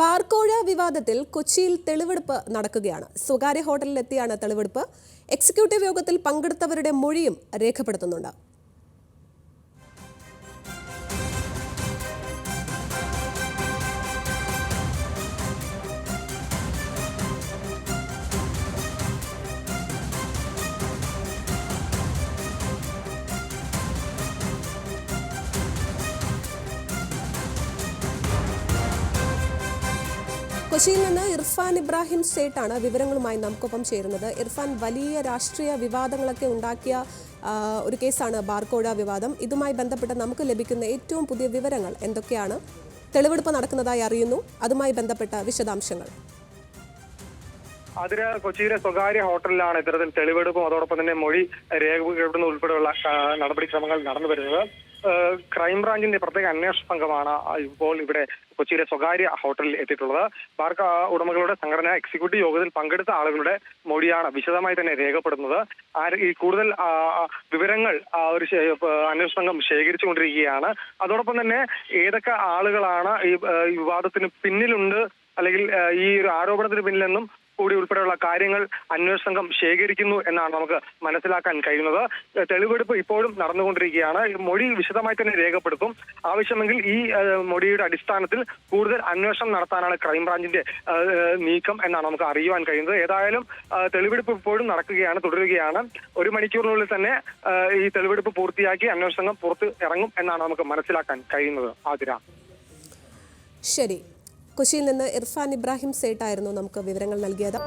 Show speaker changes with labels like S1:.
S1: ബാർക്കോഴ വിവാദത്തിൽ കൊച്ചിയിൽ തെളിവെടുപ്പ് നടക്കുകയാണ്. സ്വകാര്യ ഹോട്ടലിലെത്തിയാണ് തെളിവെടുപ്പ്. എക്സിക്യൂട്ടീവ് യോഗത്തിൽ പങ്കെടുത്തവരുടെ മൊഴിയും രേഖപ്പെടുത്തുന്നുണ്ട്. കൊച്ചിയിൽ നിന്ന് ഇർഫാൻ ഇബ്രാഹിം സേട്ടാണ് വിവരങ്ങളുമായി നമുക്കൊപ്പം ചേരുന്നത്. ഇർഫാൻ വലിയ രാഷ്ട്രീയ വിവാദങ്ങളൊക്കെ ഉണ്ടാക്കിയ ഒരു കേസാണ് ബാർക്കോഴ വിവാദം. ഇതുമായി ബന്ധപ്പെട്ട് നമുക്ക് ലഭിക്കുന്ന ഏറ്റവും പുതിയ വിവരങ്ങൾ എന്തൊക്കെയാണ്? തെളിവെടുപ്പ് നടക്കുന്നതായി അറിയുന്നു. അതുമായി ബന്ധപ്പെട്ട വിശദാംശങ്ങൾ.
S2: അതിന് കൊച്ചിയിലെ സ്വകാര്യ ഹോട്ടലിലാണ് ഇത്തരത്തിൽ തെളിവെടുപ്പും അതോടൊപ്പം തന്നെ മൊഴി രേഖപ്പെടുന്ന ഉൾപ്പെടെയുള്ള നടപടിക്രമങ്ങൾ നടന്നു വരുന്നത് ക്രൈംബ്രാഞ്ചിന്റെ പ്രത്യേക അന്വേഷണ സംഘമാണ് ഇപ്പോൾ ഇവിടെ കൊച്ചിയിലെ സ്വകാര്യ ഹോട്ടലിൽ എത്തിയിട്ടുള്ളത്. ബാർക്ക് ഉടമകളുടെ സംഘടന എക്സിക്യൂട്ടീവ് യോഗത്തിൽ പങ്കെടുത്ത ആളുകളുടെ മൊഴിയാണ് വിശദമായി തന്നെ രേഖപ്പെടുന്നത്. ഈ കൂടുതൽ വിവരങ്ങൾ ഒരു അന്വേഷണ സംഘം ശേഖരിച്ചുകൊണ്ടിരിക്കുകയാണ്. അതോടൊപ്പം തന്നെ ഏതൊക്കെ ആളുകളാണ് ഈ വിവാദത്തിന് പിന്നിലുണ്ട് അല്ലെങ്കിൽ ഈ ഒരു ആരോപണത്തിന് പിന്നിലെന്നും കൂടി ഉൾപ്പെടെയുള്ള കാര്യങ്ങൾ അന്വേഷണ സംഘം ശേഖരിക്കുന്നു എന്നാണ് നമുക്ക് മനസ്സിലാക്കാൻ കഴിയുന്നത്. തെളിവെടുപ്പ് ഇപ്പോഴും നടന്നുകൊണ്ടിരിക്കുകയാണ്. മൊഴി വിശദമായി തന്നെ രേഖപ്പെടുത്തും. ആവശ്യമെങ്കിൽ ഈ മൊഴിയുടെ അടിസ്ഥാനത്തിൽ കൂടുതൽ അന്വേഷണം നടത്താനാണ് ക്രൈംബ്രാഞ്ചിന്റെ നീക്കം എന്നാണ് നമുക്ക് അറിയുവാൻ കഴിയുന്നത്. ഏതായാലും തെളിവെടുപ്പ് ഇപ്പോഴും നടക്കുകയാണ് തുടരുകയാണ്. ഒരു മണിക്കൂറിനുള്ളിൽ തന്നെ ഈ തെളിവെടുപ്പ് പൂർത്തിയാക്കി അന്വേഷണ സംഘം പുറത്ത് ഇറങ്ങും എന്നാണ് നമുക്ക് മനസ്സിലാക്കാൻ കഴിയുന്നത്. ആതിര.
S1: ശരി. കൊച്ചിയിൽ നിന്ന് ഇർഫാൻ ഇബ്രാഹിം സേട്ടായിരുന്നു നമുക്ക് വിവരങ്ങൾ നൽകിയത്.